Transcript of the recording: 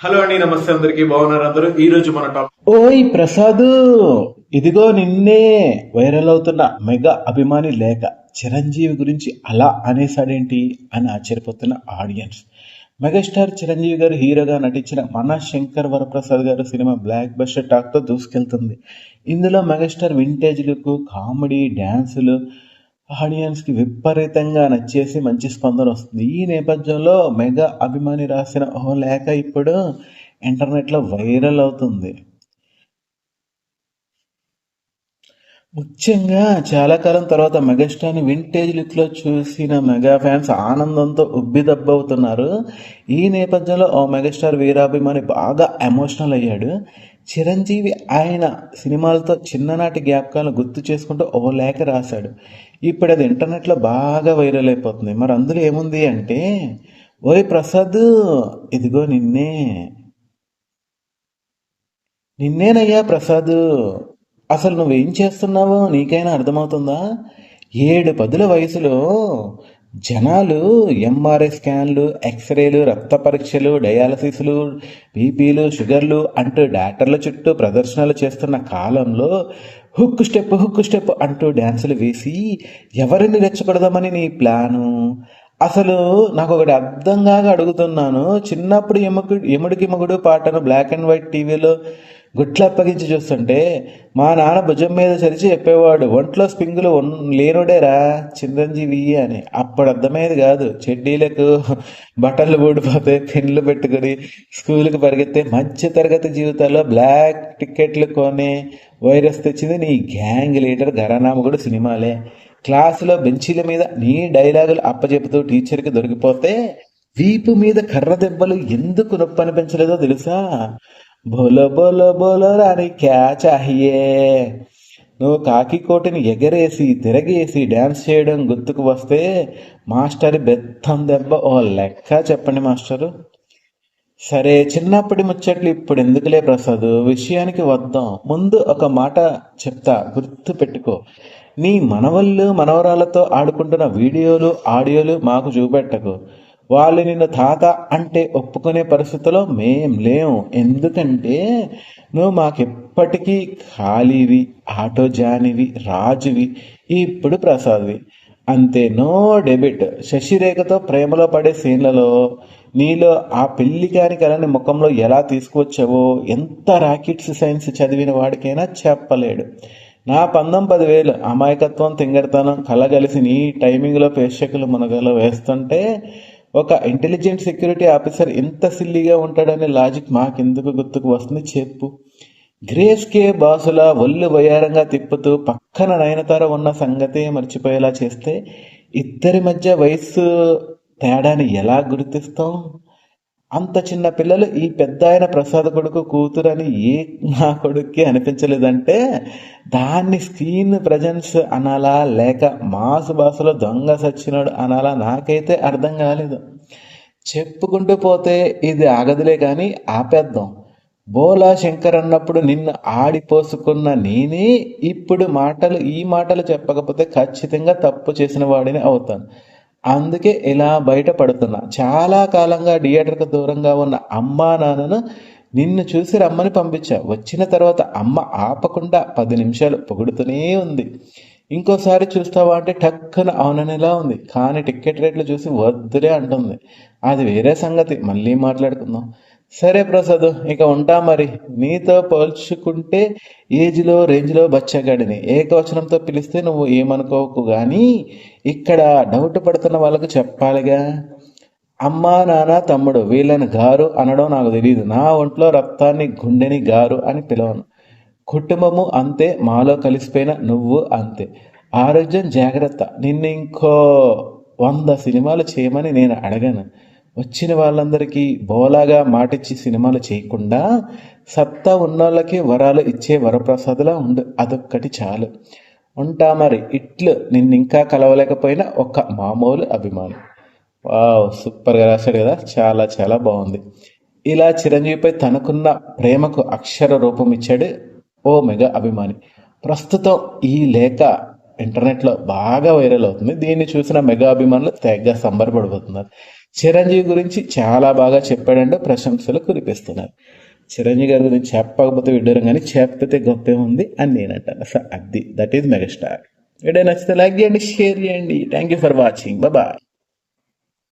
Hello అండి నమస్తే అందరికి. బాగున్నారు అందరూ? ఈ రోజు మన టాప్ ఓయ్ ప్రసాద్ ఇదిగో నిన్నే వైరల్ అవుతున్న మెగా అభిమాని లేఖ చిరంజీవి గురించి అలా అనేసాడేంటి అని ఆశ్చర్యపోతున్న ఆడియన్స్. మెగాస్టార్ చిరంజీవి గారు హీరోగా నటించిన మన శంకర్ వరప్రసాద్ గారు సినిమా బ్లాక్ బస్టర్ టాక్తో దూసుకెళ్తుంది. ఇందులో మెగాస్టార్ వింటేజ్ లుక్ కామెడీ డ్యాన్సులు ఆడియన్స్కి విపరీతంగా నచ్చేసి మంచి స్పందన వస్తుంది. ఈ నేపథ్యంలో మెగా అభిమాని రాసిన ఓ లేఖ ఇప్పుడు ఇంటర్నెట్లో వైరల్ అవుతుంది. ముఖ్యంగా చాలా కాలం తర్వాత మెగాస్టార్ని వింటేజ్ లుక్లో చూసిన మెగా ఫ్యాన్స్ ఆనందంతో ఉబ్బిదబ్బవుతున్నారు ఈ నేపథ్యంలో ఓ మెగాస్టార్ వీరాభిమాని బాగా ఎమోషనల్ అయ్యాడు. చిరంజీవి ఆయన సినిమాలతో చిన్ననాటి జ్ఞాపకాలను గుర్తు చేసుకుంటూ ఓ లేఖ రాశాడు. ఇప్పుడు అది ఇంటర్నెట్లో బాగా వైరల్ అయిపోతుంది. మరి అందులో ఏముంది అంటే ఓయ్ ప్రసాద్ ఇదిగో నిన్నే. నిన్నేనయ్యా ప్రసాద్. అసలు నువ్వేం చేస్తున్నావో నీకైనా అర్థమవుతుందా? ఏడు పదుల వయసులో జనాలు ఎంఆర్ఐ స్కాన్లు ఎక్స్రేలు రక్త పరీక్షలు డయాలసిస్లు బీపీలు షుగర్లు అంటూ డాక్టర్ల చుట్టూ ప్రదర్శనలు చేస్తున్న కాలంలో హుక్ స్టెప్ హుక్ స్టెప్ అంటూ డ్యాన్సులు వేసి ఎవరిని రెచ్చగొడదామని నీ ప్లాను? అసలు నాకు ఒకటి అర్థం కాక అడుగుతున్నాను. చిన్నప్పుడు ఎముకు ఎముడికి మగుడు పాటను బ్లాక్ అండ్ వైట్ టీవీలో గుట్లు అప్పగించి చూస్తుంటే మా నాన్న భుజం మీద చరిచి చెప్పేవాడు ఒంట్లో స్పింగులు లేనుడేరా చిరంజీవి అని. అప్పుడు అర్థమయ్యేది కాదు. చెడ్డీలకు బట్టలు ఊడిపోతే పెన్లు పెట్టుకుని స్కూల్కి పరిగెత్తే మంచి తరగతి జీవితాల్లో బ్లాక్ టికెట్లు కొని వైరస్ తెచ్చింది నీ గ్యాంగ్ లీడర్ గరానామగుడు సినిమాలే. క్లాసులో బెంచీల మీద నీ డైలాగులు అప్పచెపుతూ టీచర్కి దొరికిపోతే వీపు మీద కర్ర దెబ్బలు ఎందుకు నొప్పి అనిపించలేదో తెలుసా? బోలో బోలో బోలో రాని క్యాచ్ అయ్యే నువ్వు కాకి కోటిని ఎగరేసి తిరగేసి డ్యాన్స్ చేయడం గుర్తుకు వస్తే మాస్టర్ బెత్తం దెబ్బ. ఓ లెక్క చెప్పండి మాస్టరు. సరే చిన్నప్పటి ముచ్చట్లు ఇప్పుడు ఎందుకులే ప్రసాద్? విషయానికి వద్దాం. ముందు ఒక మాట చెప్తా. గుర్తు పెట్టుకో. నీ మనవళ్ళు మనవరాలతో ఆడుకుంటున్న వీడియోలు ఆడియోలు మాకు చూపెట్టకు. వాళ్ళు నిన్ను తాత అంటే ఒప్పుకునే పరిస్థితిలో మేం లేము ఎందుకంటే నువ్వు మాకెప్పటికీ ఖాళీవి ఆటో జానివి రాజువి ఇప్పుడు ప్రసాద్వి. అంతే నో డెబిట్. శశిరేఖతో ప్రేమలో పడే సీన్లలో నీలో ఆ పెళ్ళి కాని కలని ముఖంలో ఎలా తీసుకువచ్చావో ఎంత రాకెట్స్ సైన్స్ చదివిన వాడికైనా చెప్పలేడు. నా పందం పదివేలు అమాయకత్వం తింగడతనం కలగలిసి నీ టైమింగ్లో ప్రేక్షకులు మునగలో వేస్తుంటే ఒక ఇంటెలిజెంట్ సెక్యూరిటీ ఆఫీసర్ ఎంత సిల్లీగా ఉంటాడనే లాజిక్ మాకెందుకు గుర్తుకు వస్తుంది చెప్పు. గ్రేస్ కే ఒళ్ళు వయారంగా తిప్పుతూ పక్కన నయనతార ఉన్న సంగతే మర్చిపోయేలా చేస్తే ఇద్దరి మధ్య వయస్సు తేడాని ఎలా గుర్తిస్తాం? అంత చిన్న పిల్లలు ఈ పెద్ద ఆయన ప్రసాద్ కొడుకు కూతురని ఏ నా కొడుక్కి అనిపించలేదంటే దాన్ని స్క్రీన్ ప్రజెన్స్ అనాలా లేక మాసు భాషలో దొంగ సచ్చినాడు అనాలా నాకైతే అర్థం కాలేదు. చెప్పుకుంటూ పోతే ఇది ఆగదులే కానీ ఆపేద్దాం. బోలా శంకర్ అన్నప్పుడు నిన్ను ఆడిపోసుకున్న నేనే ఇప్పుడు మాటలు ఈ మాటలు చెప్పకపోతే ఖచ్చితంగా తప్పు చేసిన వాడిని అవుతాను. అందుకే ఇలా బయటపడుతున్నా. చాలా కాలంగా థియేటర్కి దూరంగా ఉన్న అమ్మా నాన్నను నిన్ను చూసి రమ్మని పంపించా. వచ్చిన తర్వాత అమ్మ ఆపకుండా పది నిమిషాలు పొగుడుతూనే ఉంది. ఇంకోసారి చూస్తావా అంటే టక్కున అవుననేలా ఉంది. కానీ టికెట్ రేట్లు చూసి వద్దులే అంటుంది. అది వేరే సంగతి. మళ్ళీ మాట్లాడుకుందాం. సరే ప్రసాద్ ఇక ఉంటా మరి. నీతో పోల్చుకుంటే ఏజ్లో రేంజ్లో బచ్చగాడిని ఏకవచనంతో పిలిస్తే నువ్వు ఏమనుకోకు కానీ ఇక్కడ డౌట్ పడుతున్న వాళ్ళకు చెప్పాలిగా. అమ్మా నాన్న తమ్ముడు వీళ్ళని గారు అనడం నాకు తెలియదు నా ఒంట్లో రక్తాన్ని గుండెని గారు అని పిలవను. కుటుంబము అంతే మాలో కలిసిపోయిన నువ్వు అంతే. ఆరోగ్యం జాగ్రత్త. నిన్ను ఇంకో వంద సినిమాలు చేయమని నేను అడగను. వచ్చిన వాళ్ళందరికీ బోలాగా మాటిచ్చి సినిమాలు చేయకుండా సత్తా ఉన్నోళ్ళకి వరాలు ఇచ్చే వరప్రసాదులా ఉండు. అదొక్కటి చాలు. ఉంటా మరి ఇట్లు నిన్ను ఇంకా కలవలేకపోయినా ఒక మామూలు అభిమాని. వావ్ సూపర్గా రాశాడు కదా. చాలా చాలా బాగుంది. ఇలా చిరంజీవిపై తనకున్న ప్రేమకు అక్షర రూపం ఇచ్చాడు ఓ మెగా అభిమాని. ప్రస్తుతం ఈ లేఖ ఇంటర్నెట్లో బాగా వైరల్ అవుతుంది. దీన్ని చూసిన మెగా అభిమానులు తెగ సంబరపడిపోతున్నారు. చిరంజీవి గురించి చాలా బాగా చెప్పాడంటే ప్రశంసలు కురిపిస్తున్నారు. చిరంజీవి గారి గురించి చెప్పకపోతే విడ్డూరం కానీ చెప్పితే గొప్పే ఉంది అని నేను అంటాను అసలు అది దట్ ఈజ్ మెగాస్టార్ వీడియో నచ్చితే లైక్ చేయండి షేర్ చేయండి. Thank you for watching bye